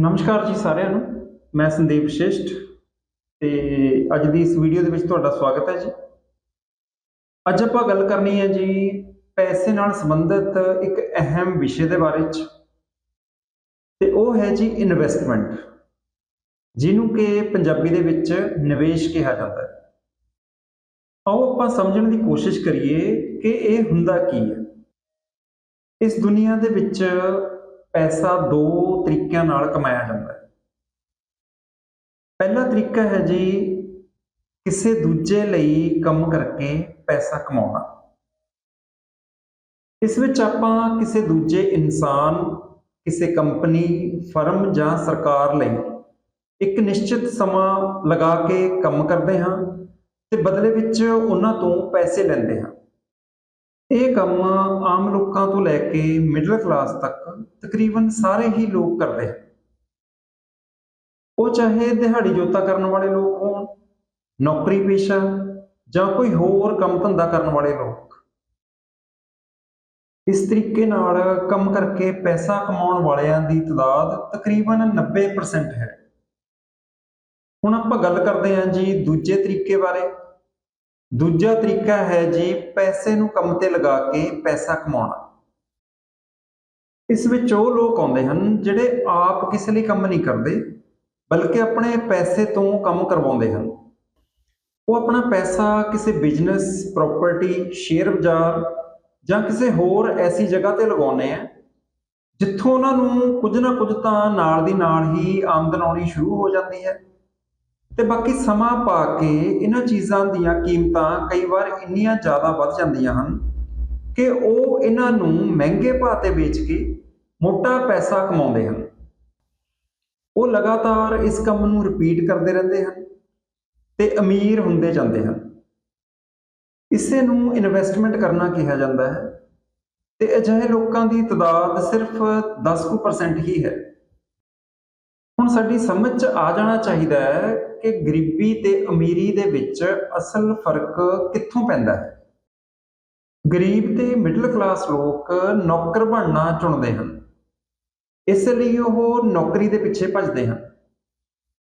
ਨਮਸਕਾਰ ਜੀ ਸਾਰਿਆਂ ਨੂੰ। ਮੈਂ ਸੰਦੀਪ ਸ਼ਿਸ਼ਟ ਤੇ ਅੱਜ ਦੀ ਇਸ ਵੀਡੀਓ ਦੇ ਵਿੱਚ ਤੁਹਾਡਾ ਸਵਾਗਤ ਹੈ ਜੀ। ਅੱਜ ਆਪਾਂ ਗੱਲ ਕਰਨੀ ਹੈ ਜੀ ਪੈਸੇ ਨਾਲ ਸੰਬੰਧਿਤ ਇੱਕ ਅਹਿਮ ਵਿਸ਼ੇ ਦੇ ਬਾਰੇ ਚ ਤੇ ਉਹ ਹੈ ਜੀ ਇਨਵੈਸਟਮੈਂਟ ਜਿਹਨੂੰ ਕਿ ਪੰਜਾਬੀ ਦੇ ਵਿੱਚ ਨਿਵੇਸ਼ ਕਿਹਾ ਜਾਂਦਾ ਹੈ। ਆਓ ਆਪਾਂ ਸਮਝਣ ਦੀ ਕੋਸ਼ਿਸ਼ ਕਰੀਏ ਕਿ ਇਹ ਹੁੰਦਾ ਕੀ ਹੈ। ਇਸ ਦੁਨੀਆ ਦੇ ਵਿੱਚ ਪੈਸਾ ਦੋ ਤਰੀਕਿਆਂ ਨਾਲ ਕਮਾਇਆ ਜਾਂਦਾ ਹੈ। ਪਹਿਲਾ ਤਰੀਕਾ ਹੈ ਜੀ, ਕਿਸੇ ਦੂਜੇ ਲਈ ਕੰਮ ਕਰਕੇ ਪੈਸਾ ਕਮਾਉਣਾ। ਇਸ ਵਿੱਚ ਆਪਾਂ ਕਿਸੇ ਦੂਜੇ ਇਨਸਾਨ, ਕਿਸੇ ਕੰਪਨੀ, ਫਰਮ ਜਾਂ ਸਰਕਾਰ ਲਈ ਇੱਕ ਨਿਸ਼ਚਿਤ ਸਮਾਂ ਲਗਾ ਕੇ ਕੰਮ ਕਰਦੇ ਹਾਂ ਤੇ ਬਦਲੇ ਵਿੱਚ ਉਹਨਾਂ ਤੋਂ ਪੈਸੇ ਲੈਂਦੇ ਹਾਂ। ਇਹ ਕੰਮ ਆਮ ਲੋਕਾਂ ਤੋਂ ਲੈ ਕੇ ਮਿਡਲ ਕਲਾਸ ਤੱਕ ਤਕਰੀਬਨ ਸਾਰੇ ਹੀ ਲੋਕ ਕਰਦੇ ਹਨ। ਉਹ ਚਾਹੇ ਦਿਹਾੜੀ ਜੋਤਾ ਕਰਨ ਵਾਲੇ ਲੋਕ ਹੋਣ, ਨੌਕਰੀ ਪੇਸ਼ਾ ਜਾਂ ਕੋਈ ਹੋਰ ਕੰਮ ਧੰਦਾ ਕਰਨ ਵਾਲੇ ਲੋਕ। ਇਸ ਤਰੀਕੇ ਨਾਲ ਕੰਮ ਕਰਕੇ ਪੈਸਾ ਕਮਾਉਣ ਵਾਲਿਆਂ ਦੀ ਤਾਦਾਦ ਤਕਰੀਬਨ 90% ਹੈ। ਹੁਣ ਆਪਾਂ ਗੱਲ ਕਰਦੇ ਹਾਂ ਜੀ ਦੂਜੇ ਤਰੀਕੇ ਬਾਰੇ। ਦੂਜਾ ਤਰੀਕਾ ਹੈ ਜੀ ਪੈਸੇ ਨੂੰ ਕੰਮ ਤੇ ਲਗਾ ਕੇ ਪੈਸਾ ਕਮਾਉਣਾ। ਇਸ ਵਿੱਚ ਉਹ ਲੋਕ ਆਉਂਦੇ ਹਨ ਜਿਹੜੇ ਆਪ ਕਿਸੇ ਲਈ ਕੰਮ ਨਹੀਂ ਕਰਦੇ, ਬਲਕਿ ਆਪਣੇ ਪੈਸੇ ਤੋਂ ਕੰਮ ਕਰਵਾਉਂਦੇ ਹਨ। ਉਹ ਆਪਣਾ ਪੈਸਾ ਕਿਸੇ ਬਿਜ਼ਨਸ, ਪ੍ਰਾਪਰਟੀ, ਸ਼ੇਅਰ ਬਾਜ਼ਾਰ ਜਾਂ ਕਿਸੇ ਹੋਰ ਐਸੀ ਜਗ੍ਹਾ ਤੇ ਲਗਾਉਂਦੇ ਆ, ਜਿੱਥੋਂ ਉਹਨਾਂ ਨੂੰ ਕੁਝ ਨਾ ਕੁਝ ਤਾਂ ਨਾਲ ਦੀ ਨਾਲ ਹੀ ਆਮਦਨ ਆਉਣੀ ਸ਼ੁਰੂ ਹੋ ਜਾਂਦੀ ਹੈ। ਤੇ ਬਾਕੀ ਸਮਾਂ ਪਾ ਕੇ ਇਹਨਾਂ ਚੀਜ਼ਾਂ ਦੀਆਂ ਕੀਮਤਾਂ ਕਈ ਵਾਰ ਇੰਨੀਆਂ ਜ਼ਿਆਦਾ ਵੱਧ ਜਾਂਦੀਆਂ ਹਨ ਕਿ ਉਹ ਇਹਨਾਂ ਨੂੰ ਮਹਿੰਗੇ ਭਾਅ ਤੇ ਵੇਚ ਕੇ ਮੋਟਾ ਪੈਸਾ ਕਮਾਉਂਦੇ ਹਨ। ਉਹ ਲਗਾਤਾਰ ਇਸ ਕੰਮ ਨੂੰ ਰਿਪੀਟ ਕਰਦੇ ਰਹਿੰਦੇ ਹਨ ਤੇ ਅਮੀਰ ਹੁੰਦੇ ਜਾਂਦੇ ਹਨ। ਇਸੇ ਨੂੰ ਇਨਵੈਸਟਮੈਂਟ ਕਰਨਾ ਕਿਹਾ ਜਾਂਦਾ ਹੈ ਤੇ ਅਜਿਹੇ ਲੋਕਾਂ ਦੀ ਤਾਦਾਦ ਸਿਰਫ 10% ਹੀ ਹੈ। ਸਾਡੀ ਸਮਝ 'ਚ ਆ ਜਾਣਾ ਚਾਹੀਦਾ ਹੈ ਕਿ ਗਰੀਬੀ ਤੇ ਅਮੀਰੀ ਦੇ ਵਿੱਚ ਅਸਲ ਫ਼ਰਕ ਕਿੱਥੋਂ ਪੈਂਦਾ ਹੈ? ਗਰੀਬ ਤੇ ਮਿਡਲ ਕਲਾਸ ਲੋਕ ਨੌਕਰ ਬਣਨਾ ਚੁਣਦੇ ਹਨ। ਇਸ ਲਈ ਉਹ ਨੌਕਰੀ ਦੇ ਪਿੱਛੇ ਭੱਜਦੇ ਹਨ,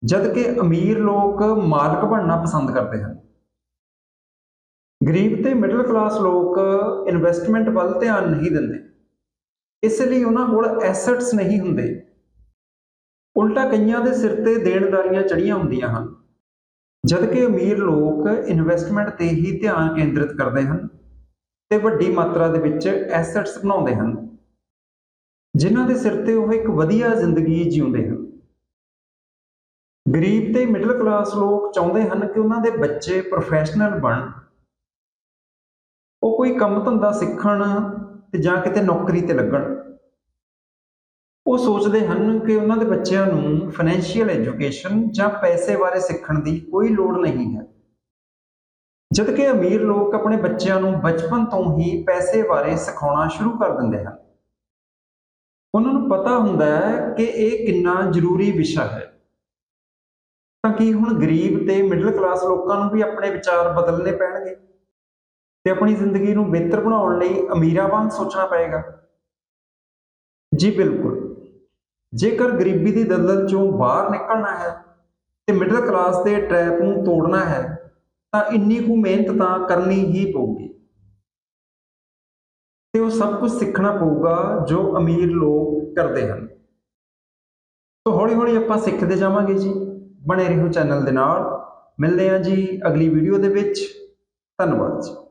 ਜਦਕਿ ਅਮੀਰ ਲੋਕ ਮਾਲਕ ਬਣਨਾ ਪਸੰਦ ਕਰਦੇ ਹਨ। ਗਰੀਬ ਤੇ ਮਿਡਲ ਕਲਾਸ ਲੋਕ ਇਨਵੈਸਟਮੈਂਟ ਵੱਲ ਧਿਆਨ ਨਹੀਂ ਦਿੰਦੇ। ਇਸ ਲਈ ਉਹਨਾਂ ਕੋਲ ਐਸੈਟਸ ਨਹੀਂ ਹੁੰਦੇ। ਉਲਟਾ ਕਈਆਂ ਦੇ ਸਿਰ ਤੇ ਦੇਣਦਾਰੀਆਂ ਚੜੀਆਂ ਹੁੰਦੀਆਂ ਹਨ ਜਦਕਿ ਅਮੀਰ ਲੋਕ ਇਨਵੈਸਟਮੈਂਟ ਤੇ ਹੀ ਧਿਆਨ ਕੇਂਦਰਿਤ ਕਰਦੇ ਹਨ ਤੇ ਵੱਡੀ ਮਾਤਰਾ ਦੇ ਵਿੱਚ ਐਸੈਟਸ ਬਣਾਉਂਦੇ ਹਨ, ਜਿਨ੍ਹਾਂ ਦੇ ਸਿਰ ਤੇ ਉਹ ਇੱਕ ਵਧੀਆ ਜ਼ਿੰਦਗੀ ਜਿਉਂਦੇ ਹਨ। ਗਰੀਬ ਤੇ ਮਿਡਲ ਕਲਾਸ ਲੋਕ ਚਾਹੁੰਦੇ ਹਨ ਕਿ ਉਹਨਾਂ ਦੇ ਬੱਚੇ ਪ੍ਰੋਫੈਸ਼ਨਲ ਬਣਨ ਉਹ ਕੋਈ ਕੰਮ ਧੰਦਾ ਸਿੱਖਣ ਤੇ ਜਾਂ ਕਿਤੇ ਨੌਕਰੀ ਤੇ ਲੱਗਣ। ਉਹ ਸੋਚਦੇ ਹਨ ਕਿ ਉਹਨਾਂ ਦੇ ਬੱਚਿਆਂ ਨੂੰ ਫਾਈਨੈਂਸ਼ੀਅਲ ਐਜੂਕੇਸ਼ਨ ਜਾਂ ਪੈਸੇ ਬਾਰੇ ਸਿੱਖਣ ਦੀ ਕੋਈ ਲੋੜ ਨਹੀਂ ਹੈ। ਜਦ ਕਿ ਅਮੀਰ ਲੋਕ ਆਪਣੇ ਬੱਚਿਆਂ ਨੂੰ ਬਚਪਨ ਤੋਂ ਹੀ ਪੈਸੇ ਬਾਰੇ ਸਿਖਾਉਣਾ ਸ਼ੁਰੂ ਕਰ ਦਿੰਦੇ ਹਨ। ਉਹਨਾਂ ਨੂੰ ਪਤਾ ਹੁੰਦਾ ਹੈ ਕਿ ਇਹ ਕਿੰਨਾ ਜ਼ਰੂਰੀ ਵਿਸ਼ਾ ਹੈ। ਤਾਂ ਕੀ ਹੁਣ ਗਰੀਬ ਤੇ ਮਿਡਲ ਕਲਾਸ ਲੋਕਾਂ ਨੂੰ ਵੀ ਆਪਣੇ ਵਿਚਾਰ ਬਦਲਣੇ ਪੈਣਗੇ? ਤੇ ਆਪਣੀ ਜ਼ਿੰਦਗੀ ਨੂੰ ਬਿਹਤਰ ਬਣਾਉਣ ਲਈ ਅਮੀਰਾਂ ਵਾਂਗ ਸੋਚਣਾ ਪਏਗਾ? ਜੀ ਬਿਲਕੁਲ। ਜੇਕਰ ਗਰੀਬੀ ਦੀ ਦਲਦਲ ਚੋਂ ਬਾਹਰ ਨਿਕਲਣਾ ਹੈ ਤੇ ਮਿਡਲ ਕਲਾਸ ਦੇ ਟ੍ਰੈਪ ਨੂੰ ਤੋੜਨਾ ਹੈ, ਤਾਂ ਇੰਨੀ ਕੁ ਮਿਹਨਤ ਤਾਂ ਕਰਨੀ ਹੀ ਪਊਗੀ। ਤੇ ਉਹ ਸਭ ਕੁਝ ਸਿੱਖਣਾ ਪਊਗਾ ਜੋ ਅਮੀਰ ਲੋਕ ਕਰਦੇ ਹਨ। ਤੋਂ ਹੌਲੀ ਹੌਲੀ ਆਪਾਂ ਸਿੱਖਦੇ ਜਾਵਾਂਗੇ ਜੀ। ਬਣੇ ਰਹੋ ਚੈਨਲ ਦੇ ਨਾਲ। ਮਿਲਦੇ ਹਾਂ ਜੀ ਅਗਲੀ ਵੀਡੀਓ ਦੇ ਵਿੱਚ। ਧੰਨਵਾਦ ਜੀ।